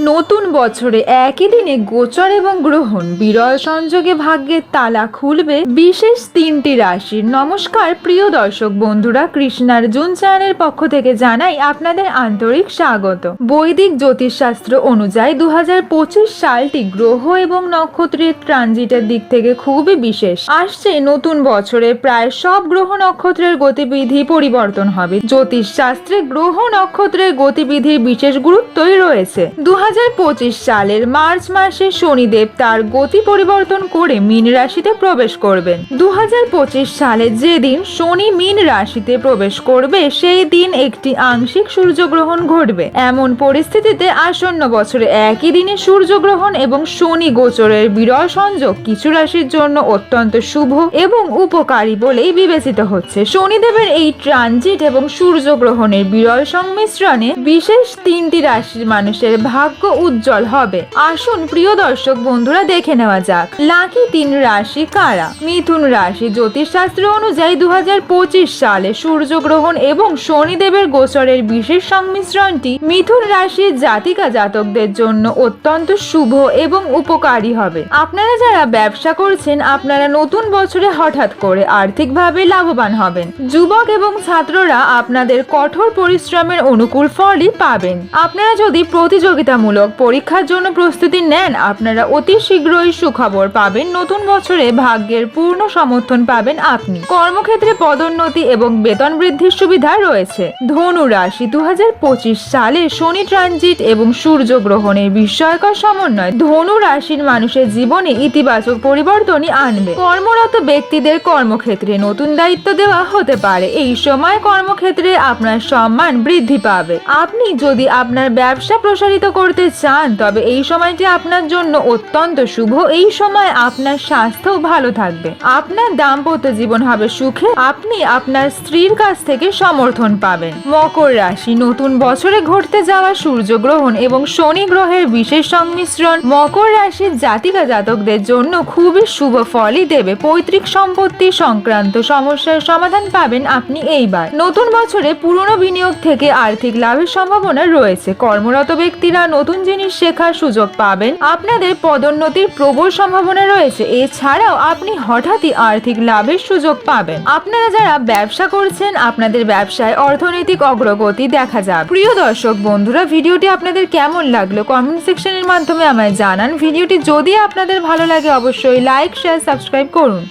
নতুন বছরে একই দিনে গোচর এবং গ্রহণ। বিরল সংযোগে ভাগ্যের তালা খুলবে বিশেষ তিনটি রাশির নমস্কার, প্রিয় দর্শক বন্ধুরা কৃষ্ণার জুন চ্যানেলের পক্ষ থেকে জানাই আপনাদের আন্তরিক স্বাগত। বৈদিক জ্যোতিষশাস্ত্র অনুযায়ী দু হাজার পঁচিশ সালটি গ্রহ এবং নক্ষত্রের ট্রানজিটের দিক থেকে খুবই বিশেষ। আসছে নতুন বছরে প্রায় সব গ্রহ নক্ষত্রের গতিবিধি পরিবর্তন হবে। জ্যোতিষশাস্ত্রে গ্রহ নক্ষত্রের গতিবিধির বিশেষ গুরুত্বই রয়েছে। দু সালের মার্চ মাসে শনিদেব তার গতি পরিবর্তন করে মীন রাশিতে প্রবেশ করবেন। দু হাজার পঁচিশ সালে যেদিন শনি মীন রাশিতে প্রবেশ করবে, সেই দিন একটি আংশিক সূর্যগ্রহণ ঘটবে। এমন পরিস্থিতিতে আসন্ন বছরে একই দিনে সূর্যগ্রহণ এবং শনি গোচরের বিরল সংযোগ কিছু রাশির জন্য অত্যন্ত শুভ এবং উপকারী বলেই বিবেচিত হচ্ছে। শনিদেবের এই ট্রানজিট এবং সূর্যগ্রহণের বিরল সংমিশ্রণে বিশেষ তিনটি রাশির মানুষের ভাগ্য উজ্জ্বল হবে। আসুন প্রিয় দর্শক বন্ধুরা, দেখে নেওয়া যাক। লাকি তিন রাশি কারা? মিথুন রাশি জ্যোতিষশাস্ত্র অনুযায়ী দুহাজার পঁচিশ সালে সূর্যগ্রহণ এবং শনিদেবের গোচরের বিশেষ সংমিশ্রণটি মিথুন রাশির জাতিকা জাতকদের জন্য অত্যন্ত শুভ এবং উপকারী হবে। আপনারা যারা ব্যবসা করছেন, আপনারা নতুন বছরে হঠাৎ করে আর্থিকভাবে লাভবান হবেন। যুবক এবং ছাত্ররা আপনাদের কঠোর পরিশ্রমের অনুকূল ফলই পাবেন। আপনারা যদি প্রতিযোগিতামূলক পরীক্ষার জন্য প্রস্তুতি নেন আপনারা অতি শীঘ্রই সুখবর পাবেন। নতুন বছরে ভাগ্যের পূর্ণ সমর্থন পাবেন আপনি। কর্মক্ষেত্রে পদোন্নতি এবং বেতন বৃদ্ধির সুবিধা রয়েছে। ধনু রাশি দুই হাজার পঁচিশ সালে শনি ট্রানজিট এবং সূর্য গ্রহণের বিস্ময়কর সমন্বয়। ধনু রাশির মানুষের জীবনে ইতিবাচক পরিবর্তনই আনবে। কর্মরত ব্যক্তিদের কর্মক্ষেত্রে নতুন দায়িত্ব দেওয়া হতে পারে। এই সময় কর্মক্ষেত্রে আপনার সম্মান বৃদ্ধি পাবে। আপনি যদি আপনার ব্যবসা প্রসারিত করতে চান, তবে এই সময়টি আপনার জন্য অত্যন্ত শুভ। এই সময় আপনার স্বাস্থ্য ভালো থাকবে। আপনার দাম্পত্য জীবন হবে সুখে। আপনি আপনার স্ত্রীর কাছ থেকে সমর্থন পাবেন। মকর রাশি, নতুন বছরে ঘটতে যাওয়া সূর্যগ্রহণ এবং শনি গ্রহের বিশেষ সংমিশ্রণ মকর রাশির জাতিকা জাতকদের জন্য খুবই শুভ ফলই দেবে। পৈতৃক সম্পত্তি সংক্রান্ত সমস্যার সমাধান পাবেন আপনি এইবার। নতুন বছরে পুরনো বিনিয়োগ থেকে আর্থিক লাভের সম্ভাবনা রয়েছে। কর্মরত ব্যক্তিরা নতুন জিনিস শেখার সুযোগ পাবেন। আপনাদের পদোন্নতির প্রবল সম্ভাবনা রয়েছে। এছাড়াও আপনি হঠাৎই আর্থিক লাভের সুযোগ পাবেন। আপনারা যারা ব্যবসা করছেন, আপনাদের ব্যবসায় অর্থনৈতিক অগ্রগতি দেখা যাবে। প্রিয় দর্শক, বন্ধুরা, ভিডিওটি আপনাদের কেমন লাগল? কমেন্ট সেকশনের মাধ্যমে আমায় জানান। ভিডিওটি যদি আপনাদের ভালো লাগে, অবশ্যই লাইক, শেয়ার, সাবস্ক্রাইব করুন।